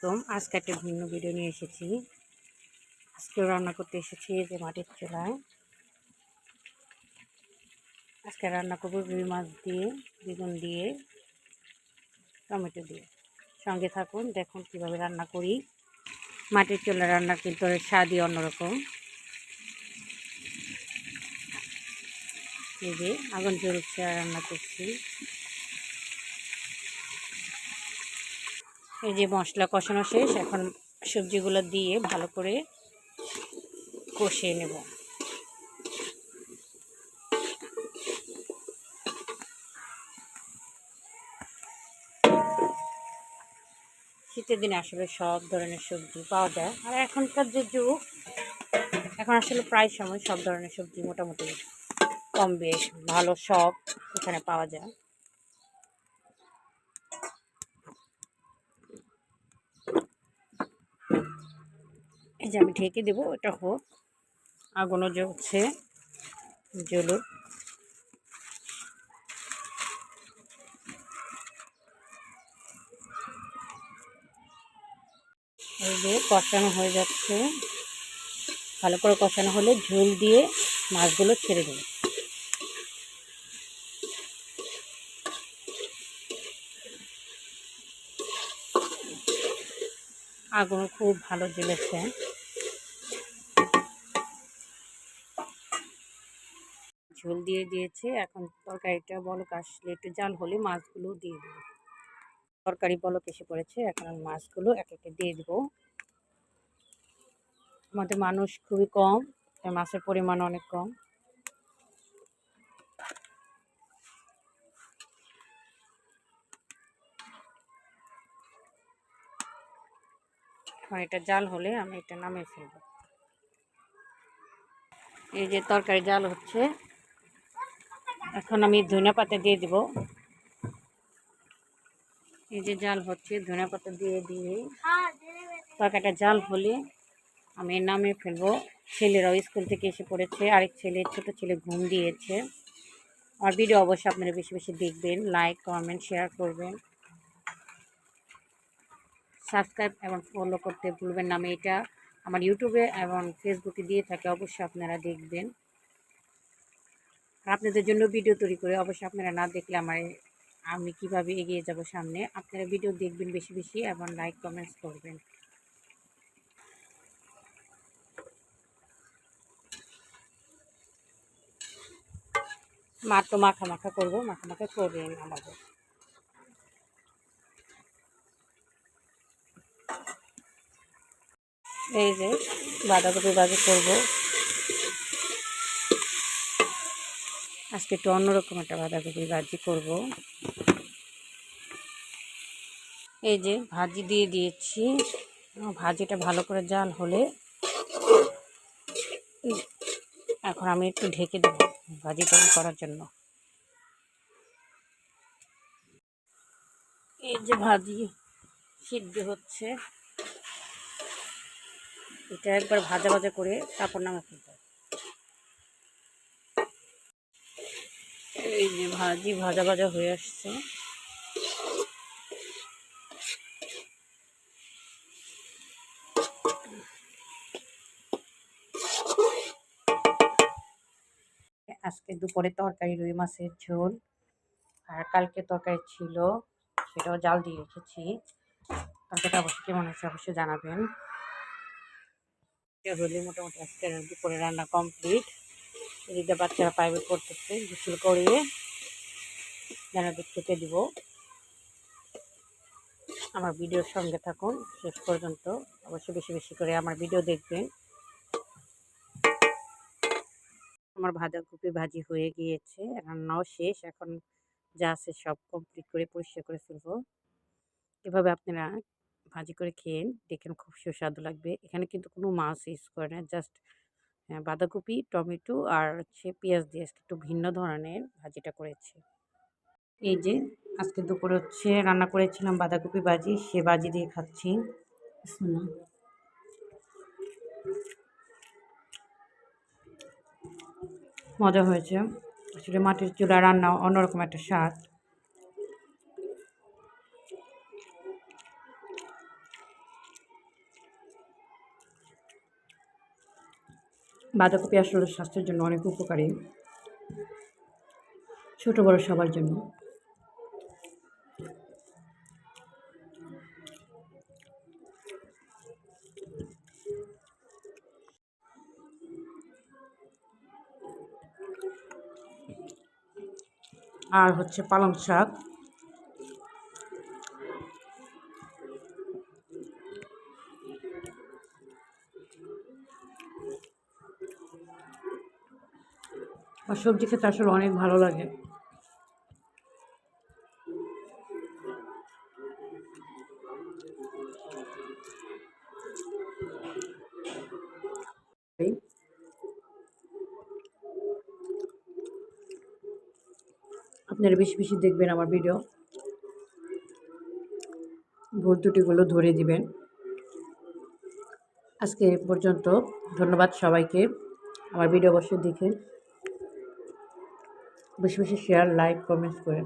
একদম আজকে একটা ভিন্ন ভিডিও নিয়ে এসেছি। আজকে রান্না করতে এসেছি যে মাটির চুলায়। আজকে রান্না করব রুই মাছ দিয়ে, বেগুন দিয়ে, টমেটো দিয়ে। সঙ্গে থাকুন, দেখুন কীভাবে রান্না করি। মাটির চুলা রান্নার কিন্তু স্বাদই অন্যরকম। এই যে আগুন জ্বলছে রান্না করছি। এই যে মশলা কষানো শেষ, এখন সবজিগুলো দিয়ে ভালো করে কষিয়ে নেব। শীতের দিনে আসলে সব ধরনের সবজি পাওয়া যায়। আর এখনকার যে যুগ, এখন আসলে প্রায় সময় সব ধরনের সবজি মোটামুটি কম বেশ ভালো সব এখানে পাওয়া যায়। যে আমি ঢেকে দেবো এটা হোক। আগুনও জ্বলছে, জ্বলুক। এই যে কষানো হয়ে যাচ্ছে। ভালো করে কষানো হলে ঝোল দিয়ে মাছগুলো ছেড়ে দেবো। আগুন খুব ভালো জ্বলেছে। ঝোল দিয়ে দিয়েছে। এখন তরকারিটা বলক আসলে একটু জাল হলে মাছগুলো দিয়ে দেবো। তরকারি বলক এসে পড়েছে, এখন আমি মাছগুলো এক একে দিয়ে দেবো। আমাদের মানুষ খুবই কম মাছের পরিমাণ অনেক কম। এখন এটা জাল হলে আমি এটা নামিয়ে ফেলব। এই যে তরকারি জাল হচ্ছে এখন আমি ধনিয়া পাতা দিয়ে দিব। এই যে জাল হচ্ছে, ধনিয়া পাতা দিয়ে দিয়ে তরকারিটা জাল হলে আমি নামে ফেলব। ছেলেরাও স্কুল থেকে এসে পড়েছে, আরেক ছেলে, ছোট ছেলে ঘুম দিয়েছে। আমার ভিডিও অবশ্যই আপনারা বেশি বেশি দেখবেন লাইক কমেন্ট শেয়ার করবেন। সাবস্ক্রাইব এবং ফলো করতে ভুলবেন না, আমি এটা আমার ইউটিউবে এবং ফেসবুকে দিয়ে থাকে, অবশ্যই আপনারা দেখবেন। আর আপনাদের জন্য ভিডিও তৈরি করে অবশ্যই আপনারা না দেখলে আমার, আমি কীভাবে এগিয়ে যাব সামনে, আপনারা ভিডিও দেখবেন বেশি বেশি এবং লাইক কমেন্টস করবেন। মা তো মাখা মাখা করব, মাখা মাখা করবেন আমাদের এই যে বাঁধাকপি ভাজি করব। আজকে একটু অন্যরকম একটা বাঁধাকপি ভাজি করব। এই যে ভাজি দিয়ে দিয়েছি। ভাজিটা ভালো করে জাল হলে এখন আমি একটু ঢেকে দেবো ভাজিটা করার জন্য। এই যে ভাজি সিদ্ধ হচ্ছে। এটা একবার ভাজা ভাজা করে তারপর নামা ফেলতে এই যে ভাজি ভাজা ভাজা হয়ে আসছে। আজকে দুপুরে তরকারি রুই মাছের ঝোল আর কালকে তরকারি ছিল সেটাও জাল দিয়ে রেখেছি। তরকারিটা অবশ্যই কেমন হচ্ছে অবশ্যই জানাবেন। হলে মোটামুটি আজকে দুপুরে রান্না কমপ্লিট। এদিকে বাচ্চারা প্রাইভেট পড়তেছে, গোসল করিয়ে জানাতে খেতে দিব। আমার ভিডিওর সঙ্গে থাকুন, শেষ পর্যন্ত অবশ্যই বেশি বেশি করে আমার ভিডিও দেখবেন। আমার বাঁধাকপি ভাজি হয়ে গিয়েছে, রান্নাও শেষ, এখন যা আছে সব কমপ্লিট করে পরিষ্কার করে ফেলব। এভাবে আপনারা ভাজি করে খেয়েন দেখেন, খুব সুস্বাদু লাগবে। এখানে কিন্তু কোনো মাছ ইউজ করে না জাস্ট বাঁধাকপি, টমেটো আর হচ্ছে পেঁয়াজ দিয়ে আজকে একটু ভিন্ন ধরনের ভাজিটা করেছি। এই যে আজকে দুপুরে হচ্ছে রান্না করেছিলাম বাঁধাকপি ভাজি, সে ভাজি দিয়ে খাচ্ছি। মজা হয়েছে। আসলে মাটির চুলা রান্না অন্যরকম একটা স্বাদ। বাঁধাকপি আসলে স্বাস্থ্যের জন্য অনেক উপকারী। ছোট বড় সবার জন্য। আর হচ্ছে পালং শাক। আর সবজি খেতে আসলে অনেক ভালো লাগে। আপনারা বেশি বেশি দেখবেন আমার ভিডিও। ভুল ত্রুটিগুলো ধরে দিবেন। আজকে পর্যন্ত ধন্যবাদ সবাইকে। আমার ভিডিও অবশ্যই দেখেন বেশি বেশি শেয়ার লাইক কমেন্টস করেন